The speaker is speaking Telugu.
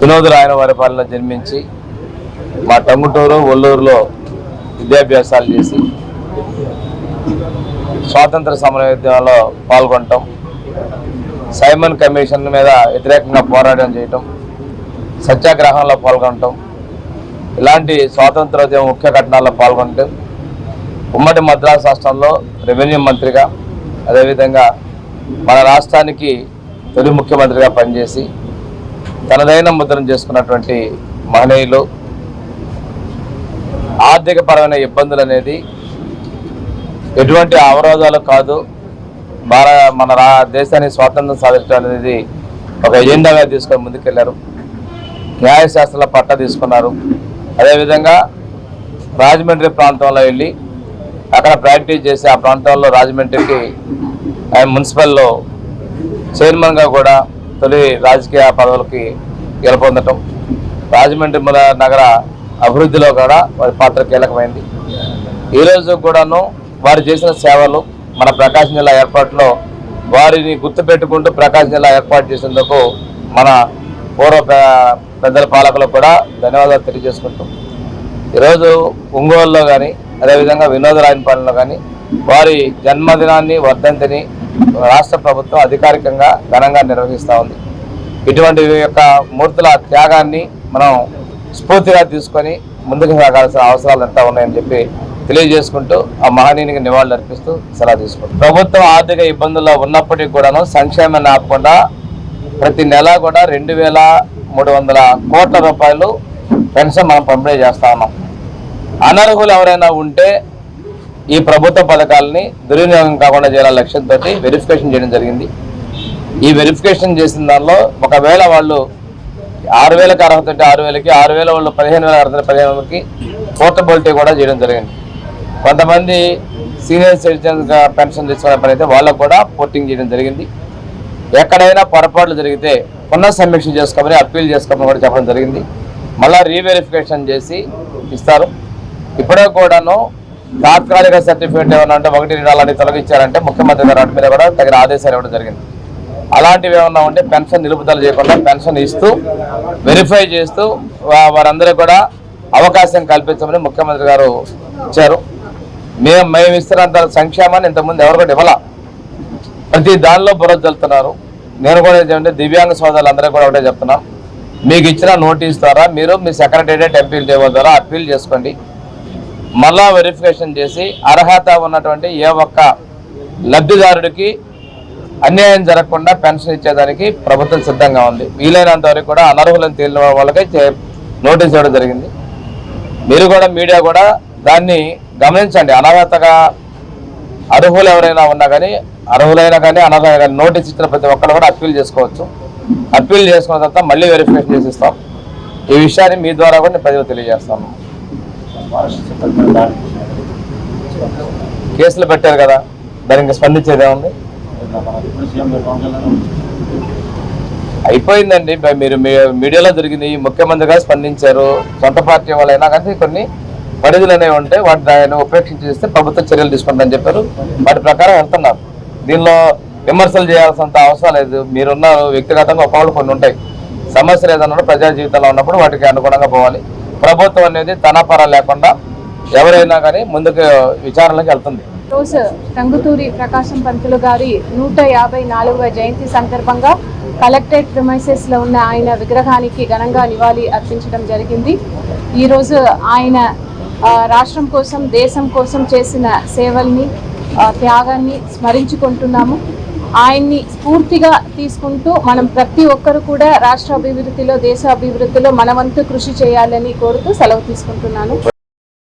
వినోద్ రాయన వారి పాలన జన్మించి మా టంగుటూరు ఒల్లూరులో విద్యాభ్యాసాలు చేసి స్వాతంత్ర సమరయోద్యమంలో పాల్గొనటం సైమన్ కమిషన్ మీద వ్యతిరేకంగా పోరాటం చేయటం సత్యాగ్రహంలో పాల్గొనటం ఇలాంటి స్వాతంత్రోద్యమ ముఖ్య ఘటనల్లో పాల్గొనటం ఉమ్మడి మద్రాసు రాష్ట్రంలో రెవెన్యూ మంత్రిగా అదేవిధంగా మన రాష్ట్రానికి తొలి ముఖ్యమంత్రిగా పనిచేసి తనదైన ముద్రం చేసుకున్నటువంటి మహనీయులు ఆర్థికపరమైన ఇబ్బందులు అనేది ఎటువంటి అవరోధాలు కాదు. భార మన రా దేశాన్ని స్వాతంత్రం సాధించడం అనేది ఒక ఎజెండాగా తీసుకొని ముందుకెళ్ళారు. న్యాయశాస్త్రంలో పట్ట తీసుకున్నారు. అదేవిధంగా రాజమండ్రి ప్రాంతంలో వెళ్ళి అక్కడ ప్రాక్టీస్ చేసి ఆ ప్రాంతంలో రాజమండ్రికి ఆయన మున్సిపల్లో చైర్మన్గా కూడా తొలి రాజకీయ పదవులకి గెలుపొందటం. రాజమండ్రి నగర అభివృద్ధిలో కూడా వారి పాత్ర కీలకమైంది. ఈరోజు కూడాను వారు చేసిన సేవలు మన ప్రకాశం జిల్లా ఏర్పాటులో వారిని గుర్తుపెట్టుకుంటూ ప్రకాశం జిల్లా ఏర్పాటు చేసేందుకు మన పూర్వ పెద్దల పాలకులకు కూడా ధన్యవాదాలు తెలియజేసుకుంటాం. ఈరోజు ఒంగోలులో కానీ అదేవిధంగా వినోదరాయనపాలెంలో కానీ వారి జన్మదినాన్ని వర్ధంతిని రాష్ట్ర ప్రభుత్వం అధికారికంగా ఘనంగా నిర్వహిస్తూ ఉంది. ఇటువంటి యొక్క మూర్తుల త్యాగాన్ని మనం స్ఫూర్తిగా తీసుకొని ముందుకు సాగాల్సిన అవసరాలు ఎంత ఉన్నాయని చెప్పి తెలియజేసుకుంటూ ఆ మహనీయునికి నివాళులు అర్పిస్తూ సలహా తీసుకుంటాం ప్రభుత్వం ఆర్థిక ఇబ్బందుల్లో ఉన్నప్పటికీ కూడాను సంక్షేమాన్ని ఆపకుండా ప్రతి నెల కూడా రెండు వేల మూడు వందల కోట్ల రూపాయలు పెన్షన్ మనం పంపిణీ చేస్తా ఉన్నాం. అనర్హులు ఎవరైనా ఉంటే ఈ ప్రభుత్వ పథకాలని దుర్వినియోగం కాకుండా చేయాల లక్ష్యంతో వెరిఫికేషన్ చేయడం జరిగింది. ఈ వెరిఫికేషన్ చేసిన దానిలో ఒకవేళ వాళ్ళు ఆరు వేలకు అర్హత ఉంటే ఆరు వేలకి ఆరు వేల వాళ్ళు పదిహేను వేల అర్హత పదిహేను వేలకి పోర్టబిలిటీ కూడా చేయడం జరిగింది. కొంతమంది సీనియర్ సిటిజన్గా పెన్షన్ తీసుకునే పని అయితే వాళ్ళకు కూడా పోర్టింగ్ చేయడం జరిగింది. ఎక్కడైనా పొరపాట్లు జరిగితే పునః సమీక్ష చేసుకోమని అప్పీల్ చేసుకోమని కూడా చెప్పడం జరిగింది. మళ్ళీ రీవెరిఫికేషన్ చేసి ఇస్తారు. ఇప్పుడే కూడాను తాత్కాలిక సర్టిఫికేట్ ఏమన్నా అంటే ఒకటి రెండు అలాంటివి తొలగించారంటే ముఖ్యమంత్రి గారు మీద కూడా తగిన ఆదేశాలు ఇవ్వడం జరిగింది. అలాంటివి ఏమన్నా ఉంటే పెన్షన్ నిలుపుదల చేయకుండా పెన్షన్ ఇస్తూ వెరిఫై చేస్తూ వారందరూ కూడా అవకాశం కల్పించమని ముఖ్యమంత్రి గారు ఇచ్చారు. మేము మేము ఇస్తున్నంత సంక్షేమాన్ని ఇంతకుముందు ఎవరు కూడా ఇవ్వాల. ప్రతి దానిలో బుర్ర చల్లుతున్నారు నేను కూడా ఏంటంటే దివ్యాంగ సోదరులు అందరూ కూడా ఒకటే చెప్తున్నాం మీకు ఇచ్చిన నోటీస్ ద్వారా మీరు మీ సెక్రటేరియట్ ఎంపీలు చేయడం ద్వారా అప్పీల్ చేసుకోండి. మళ్ళా వెరిఫికేషన్ చేసి అర్హత ఉన్నటువంటి ఏ ఒక్క లబ్ధిదారుడికి అన్యాయం జరగకుండా పెన్షన్ ఇచ్చేదానికి ప్రభుత్వం సిద్ధంగా ఉంది. వీలైనంత వరకు కూడా అనర్హులను తేలిన వాళ్ళకే చే- నోటీస్ ఇవ్వడం జరిగింది. మీరు కూడా మీడియా కూడా దాన్ని గమనించండి. అనర్హతగా అర్హులు ఎవరైనా ఉన్నా కానీ అర్హులైనా కానీ అనర్హులైనా కానీ నోటీస్ ఇచ్చిన ప్రతి ఒక్కరు కూడా అప్పీల్ చేసుకోవచ్చు. అప్పీల్ చేసుకున్న తర్వాత మళ్ళీ వెరిఫికేషన్ చేసిస్తాం. ఈ విషయాన్ని మీ ద్వారా కూడా నేను ప్రజలకు తెలియజేస్తాను. కేసులు పెట్టారు కదా దానికి స్పందించేదే ఉంది అయిపోయిందండి. మీరు మీ- మీడియాలో జరిగింది ముఖ్యమంత్రిగా స్పందించారు. సొంత పార్టీ వాళ్ళైనా కానీ కొన్ని పరిధులు అనేవి ఉంటాయి వాటి దాన్ని ఉపేక్షించేస్తే ప్రభుత్వ చర్యలు తీసుకుంటారని చెప్పారు. వాటి ప్రకారం వెళ్తున్నారు దీనిలో విమర్శలు చేయాల్సినంత అవసరం లేదు. మీరున్నారు వ్యక్తిగతంగా ఒక్కొక్కరు కొన్ని ఉంటాయి. సమస్యలు ఏదన్నా ప్రజా జీవితంలో ఉన్నప్పుడు వాటికి అనుగుణంగా పోవాలి. ప్రభుత్వం అనేది తనపర లేకుండా ఎవరైనా కానీ ముందుకు విచారణలకు వెళ్తుంది. రోజు టంగుతూరి ప్రకాశం పంతులు గారి నూట యాభై నాలుగవ జయంతి సందర్భంగా కలెక్టరేట్ ప్రిమైసెస్లో ఉన్న ఆయన విగ్రహానికి ఘనంగా నివాళి అర్పించడం జరిగింది. ఈరోజు ఆయన రాష్ట్రం కోసం దేశం కోసం చేసిన సేవల్ని త్యాగాన్ని స్మరించుకుంటున్నాము. ఆయన్ని స్ఫూర్తిగా తీసుకుంటూ మనం ప్రతి ఒక్కరు కూడా రాష్ట్ర అభివృద్ధిలో దేశ అభివృద్ధిలో మనవంతు కృషి చేయాలని కోరుతూ సెలవు తీసుకుంటున్నాను.